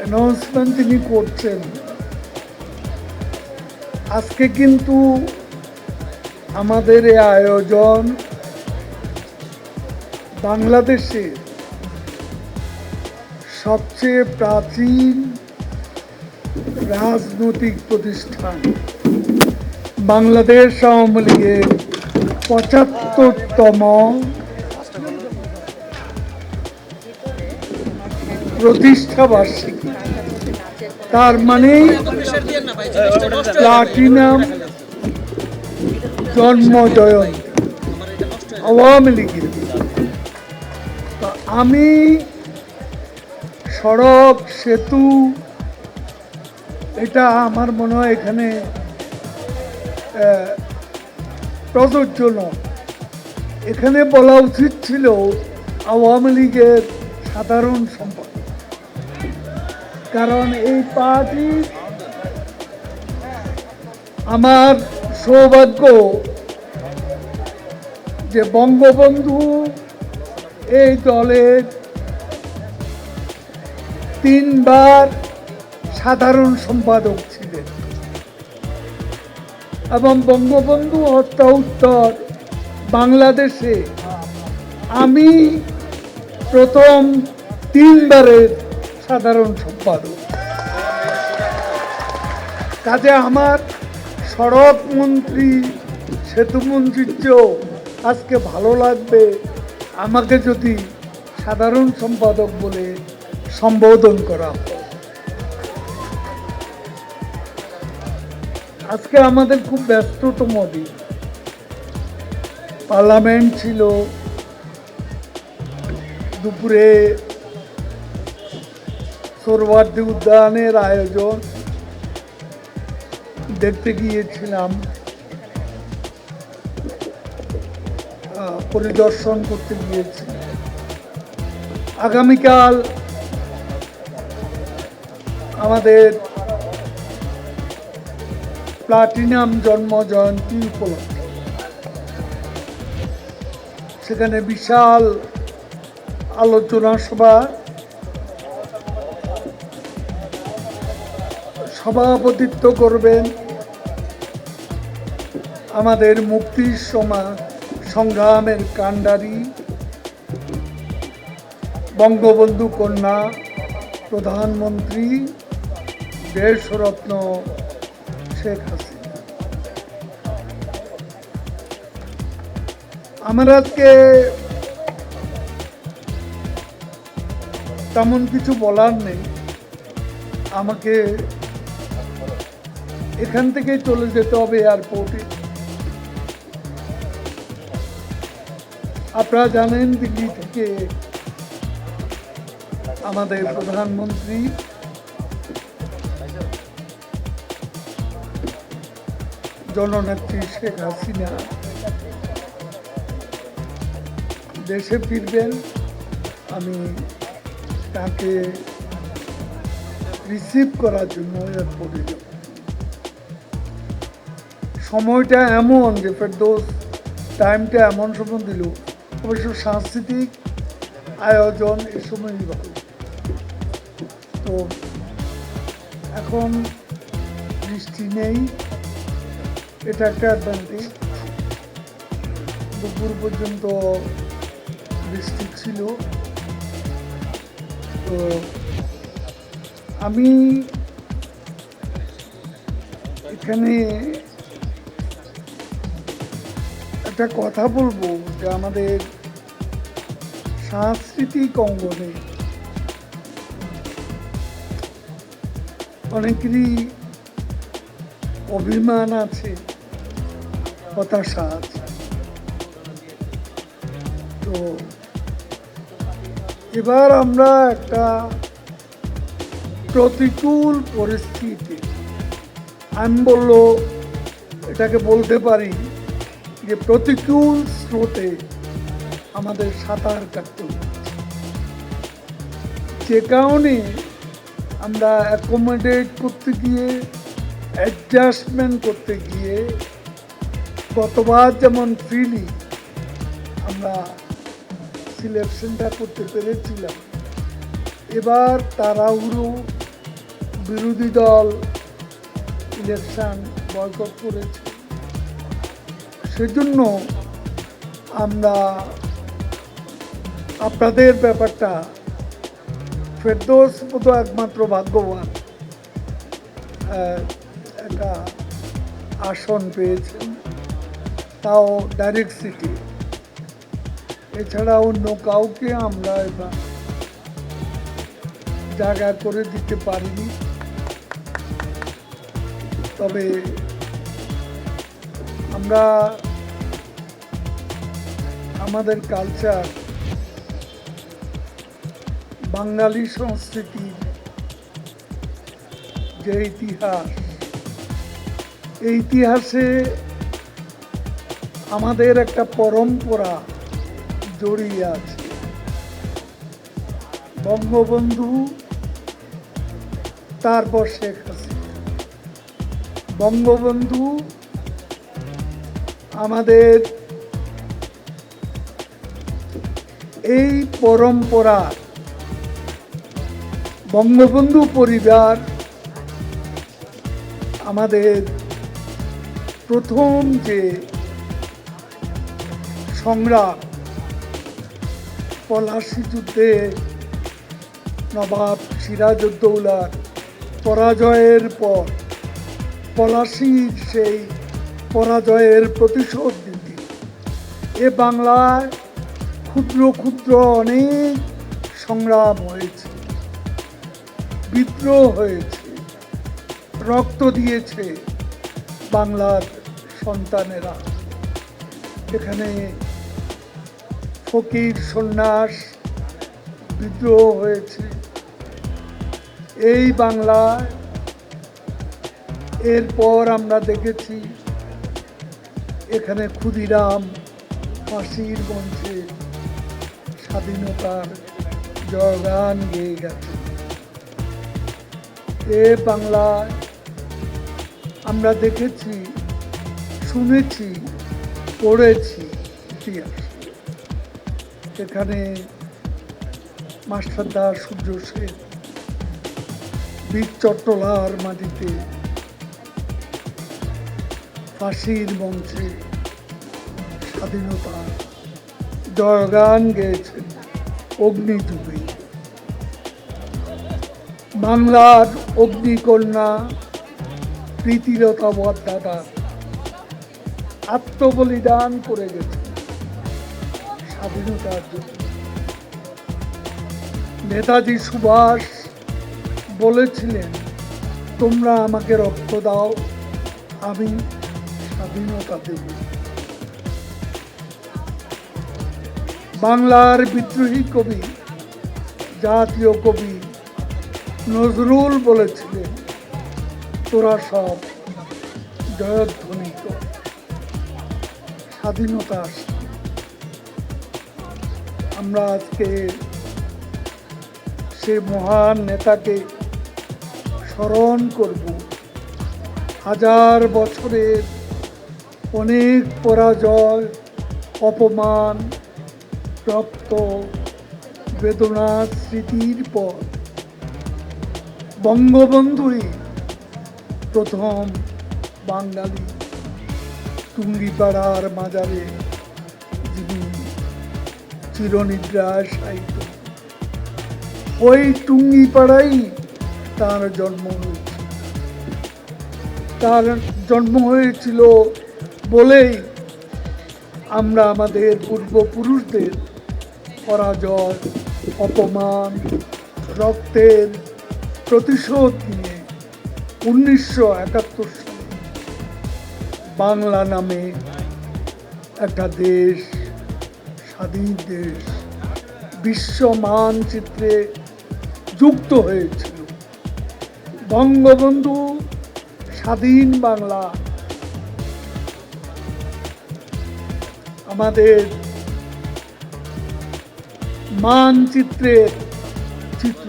Announcement তিনি করছেন। আজকে কিন্তু আমাদের এই আয়োজন বাংলাদেশের সবচেয়ে প্রাচীন রাজনৈতিক প্রতিষ্ঠান বাংলাদেশ আওয়ামী লীগের পঁচাত্তরতম প্রতিষ্ঠা বার্ষিকী। তার মানে প্লাটিনাম জন্ম জয়ন্তী আওয়ামী লীগের। আমি সড়ক সেতু, এটা আমার মনে হয় এখানে প্রযোজ্য নয়। এখানে বলা উচিত ছিল আওয়ামী লীগের সাধারণ সম্পাদক। কারণ এই পার্টি আমার সৌভাগ্য যে বঙ্গবন্ধু এই দলের তিনবার সাধারণ সম্পাদক ছিলেন। এবং বঙ্গবন্ধু হত্যা উত্তর বাংলাদেশে আমি প্রথম তিনবারের সাধারণ সম্পাদক। কাজে আমার সড়ক মন্ত্রী সেতু মন্ত্রীর চেয়েও আজকে ভালো লাগবে। আমাকে যদি সাধারণ সম্পাদক বলে সম্বোধন করা আজকে আমাদের খুব ব্যস্ততম দিন। পার্লামেন্ট ছিল। দুপুরে সোরবার্দি উদ্যানের আয়োজন দেখতে গিয়েছিলাম। পরিদর্শন করতে গিয়েছি। আগামীকাল আমাদের প্লাটিনাম জন্ম জয়ন্তী উপলক্ষে। সেখানে বিশাল আলোচনা সভা সভাপতিত্ব করবেন আমাদের মুক্তির সমাজ সংগ্রামের কাণ্ডারি, বঙ্গবন্ধু কন্যা, প্রধানমন্ত্রী দেশরত্ন শেখ হাসিনা। আমার আজকে তেমন কিছু বলার নেই। আমাকে এখান থেকে চলে যেতে হবে এয়ারপোর্টে। আপনারা জানেন দিল্লি থেকে আমাদের প্রধানমন্ত্রী। জননেত্রী শেখ হাসিনা। দেশে ফিরবেন, আমি তাকে রিসিভ করার জন্য এয়ারপোর্টে যাব। সময়টা এমন যে ফেরদোস টাইমটা এমন সময় দিল। অবশ্য সাংস্কৃতিক আয়োজন এ সময়ই ভালো তো এখন বৃষ্টি নেই। এটা একটা অ্যাডভান্টেজ দুপুর পর্যন্ত বৃষ্টি ছিল। তো আমি এখানে একটা কথা বলব যে আমাদের সাংস্কৃতিক অঙ্গনে অনেকেরই অভিমান আছে, হতাশা আছে। তো এবার আমরা একটা প্রতিকূল পরিস্থিতি আমি বলল এটাকে বলতে পারি যে প্রতিকূল স্রোতে আমাদের সাঁতার কাটতে যে কারণে আমরা অ্যাকোমোডেট করতে গিয়ে অ্যাডজাস্টমেন্ট করতে গিয়ে গতবার যেমন ফ্রিলি আমরা সিলেকশনটা করতে পেরেছিলাম, এবার তাড়াহুড়ো বিরোধী দল ইলেকশন বয়কট করেছে। সেজন্য আমরা আপনাদের ব্যাপারটা ফেরদোস মতো একমাত্র ভাগ্যবান একটা আসন পেয়েছেন। তাও ডাইরেক্ট সিটি। এছাড়া অন্য কাউকে আমরা এবার জায়গা করে দিতে পারিনি। তবে আমরা আমাদের কালচার বাঙালি সংস্কৃতির যে ইতিহাস, এই ইতিহাসে আমাদের একটা পরম্পরা জড়িয়ে আছে। বঙ্গবন্ধু, তারপর শেখ হাসিনা। বঙ্গবন্ধু আমাদের এই পরম্পরা বঙ্গবন্ধু পরিবার আমাদের প্রথম যে সংগ্রাম পলাশি যুদ্ধে নবাব সিরাজউদ্দৌলার পরাজয়ের পর পলাশির সেই পরাজয়ের প্রতিশোধ দিতে এ বাংলায় ক্ষুদ্র ক্ষুদ্র অনেক সংগ্রাম হয়েছে। বিদ্রোহ হয়েছে। রক্ত দিয়েছে বাংলার সন্তানেরা। এখানে ফকির সন্ন্যাস বিদ্রোহ হয়েছে। এই বাংলায় এরপর আমরা দেখেছি এখানে ক্ষুদিরাম ফাঁসির মঞ্চে স্বাধীনতার জয়গান গেয়ে গেছে। এ বাংলায় আমরা দেখেছি, শুনেছি, পড়েছি ইতিহাস। এখানে মাস্টারদা সূর্য সেন, বীর চট্টলার মাটিতে ফাঁসির মঞ্চে স্বাধীনতা জয়গান গেয়েছেন অগ্নিযুগে বাংলার অগ্নিকন্যা প্রীতিলতা বরদাদা আত্মবলিদান করে গেছেন স্বাধীনতার জন্য। নেতাজি সুভাষ বলেছিলেন, তোমরা আমাকে রক্ত দাও, আমি স্বাধীনতা দেব। বাংলার বিদ্রোহী কবি, জাতীয় কবি নজরুল বলেছিলেন, তোরা সব জয়ধ্বনি স্বাধীনতা আমরা আজকে সে মহান নেতাকে স্মরণ করব। হাজার বছরের অনেক পরাজয়, অপমান রক্ত বেদনার স্মৃতির পর বঙ্গবন্ধুই প্রথম বাঙালি টুঙ্গিপাড়ার মাজারে যিনি চিরনিদ্রায় সাহিত্য। ওই টুঙ্গিপাড়াই তার জন্ম হয়েছে তার জন্ম হয়েছিল বলেই আমরা আমাদের পূর্বপুরুষদের পরাজয়, অপমান, রক্তের প্রতিশোধ নিয়ে উনিশশো একাত্তর সালে বাংলা নামে একটা দেশ, স্বাধীন দেশ, বিশ্ব মানচিত্রে যুক্ত হয়েছিল। বঙ্গবন্ধু স্বাধীন বাংলা। আমাদের মানচিত্রের চিত্র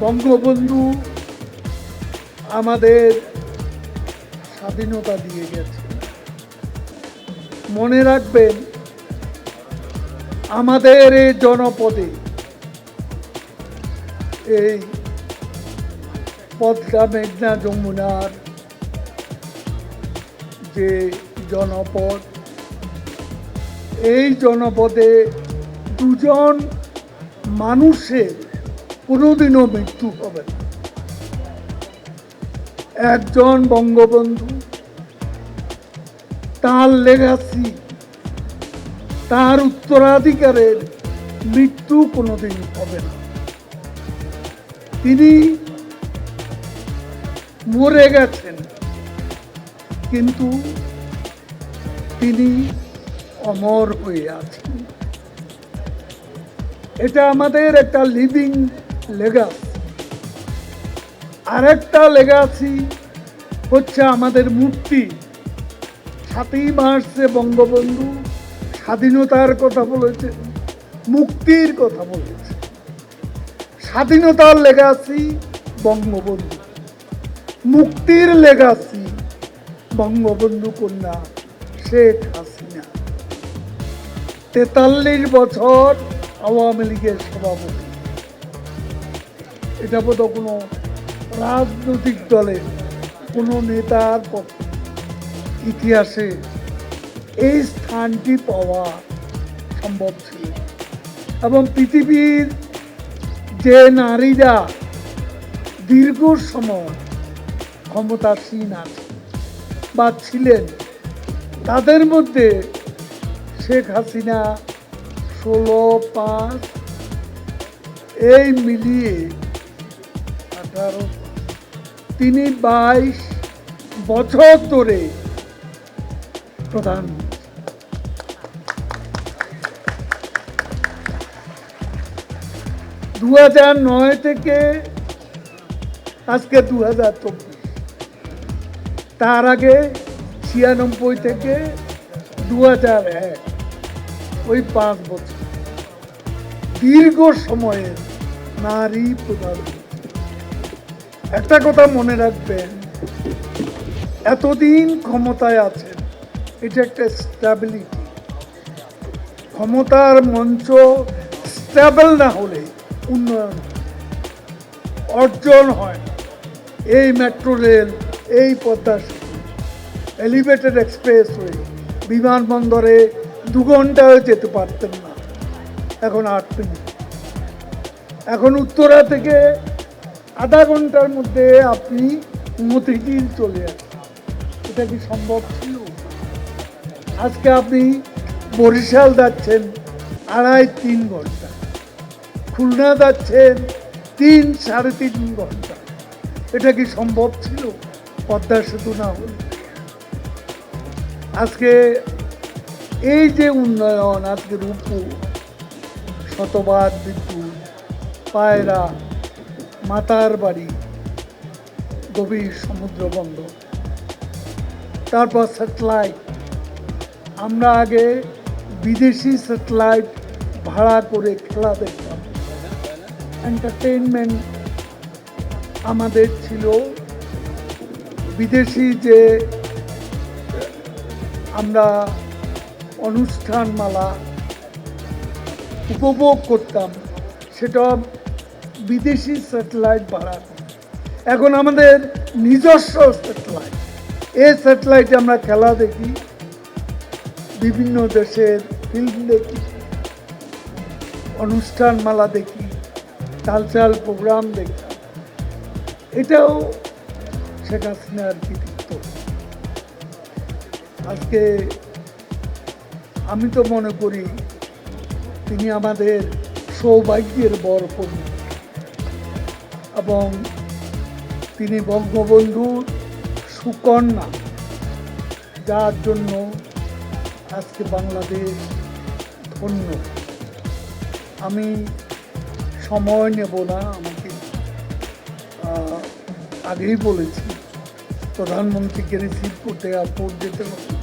বঙ্গবন্ধু আমাদের স্বাধীনতা দিয়ে গেছে। মনে রাখবেন, আমাদের এই জনপদে এই পদ্মা মেঘনা যমুনার যে জনপদ এই জনপদে দুজন মানুষের কোনোদিনও মৃত্যু হবে না। একজন বঙ্গবন্ধু, তার লেগাসি তার উত্তরাধিকারের মৃত্যু কোনোদিন হবে না। তিনি মরে গেছেন, কিন্তু তিনি অমর হয়ে আছেন এটা আমাদের একটা লিভিং লেগাসি আরেকটা লেগাসি হচ্ছে আমাদের মূর্তি সাতই মার্চে বঙ্গবন্ধু স্বাধীনতার কথা বলেছে, মুক্তির কথা বলেছে। স্বাধীনতার লেগাসি বঙ্গবন্ধু। মুক্তির লেগাসি বঙ্গবন্ধু কন্যা শেখ হাসিনা। তেতাল্লিশ বছর আওয়ামী লীগের সভাপতি। এটা বোধ কোনো রাজনৈতিক দলের, কোনো নেতার ইতিহাসে এই স্থানটি পাওয়া সম্ভব ছিল। এবং পৃথিবীর যে নারীরা দীর্ঘ সময় ক্ষমতাসীন আছে বা ছিলেন, তাদের মধ্যে শেখ হাসিনা ষোলো পাঁচ, এই মিলিয়ে আঠারো তিনি বাইশ বছর ধরে প্রধান। দু হাজার নয় থেকে আজকে দু হাজার চব্বিশ। তার আগে ছিয়ানব্বই থেকে দু হাজার এক। ওই পাঁচ বছর। দীর্ঘ সময়ের নারী প্রধান। একটা কথা মনে রাখবেন, এতদিন ক্ষমতায় আছেন, এটা একটা স্ট্যাবিলিটি ক্ষমতার মঞ্চ স্ট্যাবল না হলে উন্নয়ন অর্জন হয় এই মেট্রো রেল এই পদ্মা সেতু এলিভেটেড এক্সপ্রেস ওয়ে বিমানবন্দরে দু ঘন্টায় যেতে পারতেন না। এখন আট মিনিট এখন উত্তরা থেকে আধা ঘণ্টার মধ্যে আপনি মতিঝিল চলে আসেন এটা কি সম্ভব ছিল? আজকে আপনি বরিশাল যাচ্ছেন আড়াই তিন ঘণ্টা। খুলনা যাচ্ছেন তিন, সাড়ে তিন ঘণ্টা। এটা কি সম্ভব ছিল? পদ্মা সেতু না হলে। আজকে এই যে উন্নয়ন, আজকে রূপু শতবাদ বিদ্যুৎ, পায়রা, মাতার বাড়ি, গভীর সমুদ্র বন্দর, তারপর স্যাটেলাইট। আমরা আগে বিদেশি স্যাটেলাইট ভাড়া করে খেলা দেখতাম। এন্টারটেনমেন্ট আমাদের ছিল বিদেশি যে আমরা অনুষ্ঠানমালা উপভোগ করতাম। সেটা বিদেশি স্যাটেলাইট ভাড়া। এখন আমাদের নিজস্ব স্যাটেলাইট। এই স্যাটেলাইটে আমরা খেলা দেখি, বিভিন্ন দেশের ফিল্ম দেখি, অনুষ্ঠানমালা দেখি কালচারাল প্রোগ্রাম দেখি। এটাও শেখ হাসিনার কৃতিত্ব। আজকে আমি তো মনে করি তিনি আমাদের সৌভাগ্যের বর কবি এবং তিনি বঙ্গবন্ধুর সুকন্যা, যার জন্য আজকে বাংলাদেশ ধন্য। আমি সময় নেব না, আমাকে আগেই বলেছি, প্রধানমন্ত্রীকে রিসিভ করতে এয়ারপোর্ট যেতে হবে।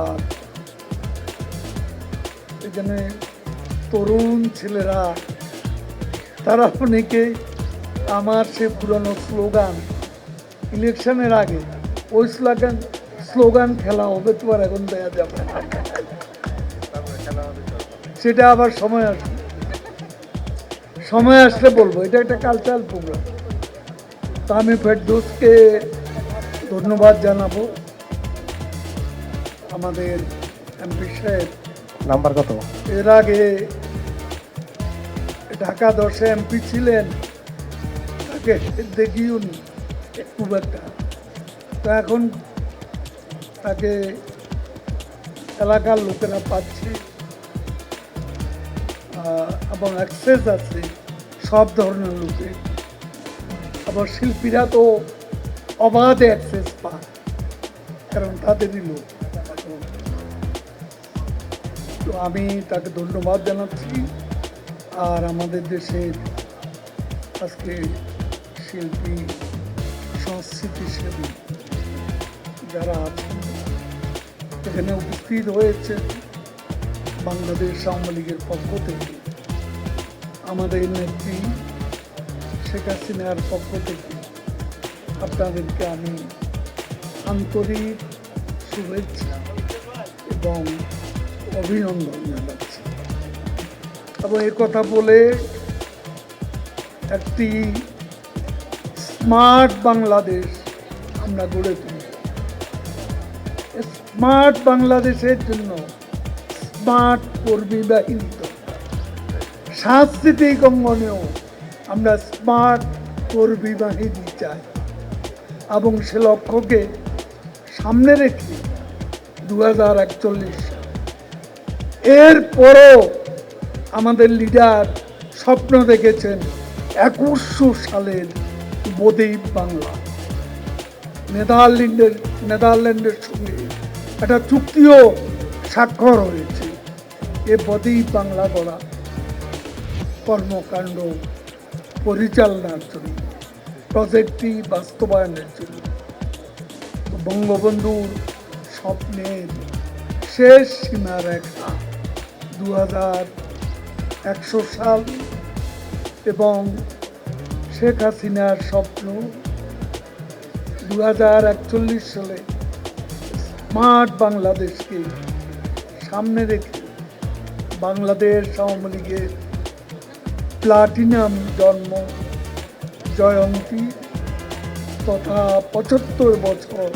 আর এখানে তরুণ ছেলেরা তারা অনেকে আমার সে পুরনো স্লোগান ইলেকশনের আগে ওই স্লোগান স্লোগান খেলা হবে তো আর এখন দেওয়া যাবে সেটা আবার সময় আসবে। সময় আসলে বলব এটা একটা কালচারাল প্রোগ্রাম তা আমি ফেরদোসকে ধন্যবাদ জানাব। আমাদের এমপি সাহেব নাম্বার কত? এর আগে ঢাকা দশে এমপি ছিলেন তাকে দেখিও নি খুব একটা তো এখন তাকে এলাকার লোকেরা পাচ্ছে এবং অ্যাক্সেস আছে সব ধরনের লোকে। আবার শিল্পীরা তো অবাধে অ্যাক্সেস পায় কারণ তাদেরই লোক। তো আমি তাকে ধন্যবাদ জানাচ্ছি। আর আমাদের দেশের আজকে শিল্পী, সংস্কৃতি সেবী যারা আছেন, এখানে উপস্থিত হয়েছে বাংলাদেশ আওয়ামী লীগের পক্ষ থেকে। আমাদের নেত্রী শেখ হাসিনার পক্ষ থেকে আপনাদেরকে আমি আন্তরিক শুভেচ্ছা এবং অভিনন্দন জানাচ্ছি। এবং এ কথা বলে একটি স্মার্ট বাংলাদেশ আমরা গড়ে তুলি। স্মার্ট বাংলাদেশের জন্য স্মার্ট কর্মী বাহিনী। সাংস্কৃতিক অঙ্গনেও আমরা স্মার্ট কর্মী বাহিনী চাই। এবং সে লক্ষ্যকে সামনে রেখে দু হাজার একচল্লিশ এরপরও আমাদের লিডার স্বপ্ন দেখেছেন একুশশো সালের বদ্বীপ বাংলা। নেদারল্যান্ডের নেদারল্যান্ডের সঙ্গে একটা চুক্তিও স্বাক্ষর হয়েছে। এ বদ্বীপ বাংলা গড়া কর্মকাণ্ড পরিচালনার জন্য, প্রজেক্টটি বাস্তবায়নের জন্য। বঙ্গবন্ধুর স্বপ্নের শেষ সীমারেখা দু একশো সাল এবং শেখ হাসিনার স্বপ্ন দু একচল্লিশ সালে স্মার্ট বাংলাদেশকে সামনে রেখে বাংলাদেশ আওয়ামী লীগের প্লাটিনাম জন্ম, জয়ন্তী তথা পঁচাত্তর বছর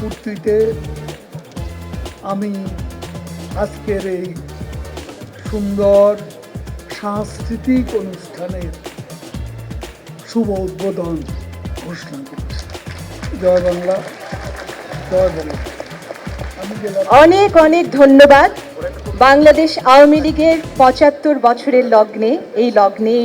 পূর্তিতে আমি আজকের এই সুন্দর সাংস্কৃতিক অনুষ্ঠানের শুভ উদ্বোধন ঘোষণা করছি। জয় বাংলা জয় বাংলা অনেক অনেক ধন্যবাদ। বাংলাদেশ আওয়ামী লীগের পঁচাত্তর বছরের লগ্নে, এই লগ্নে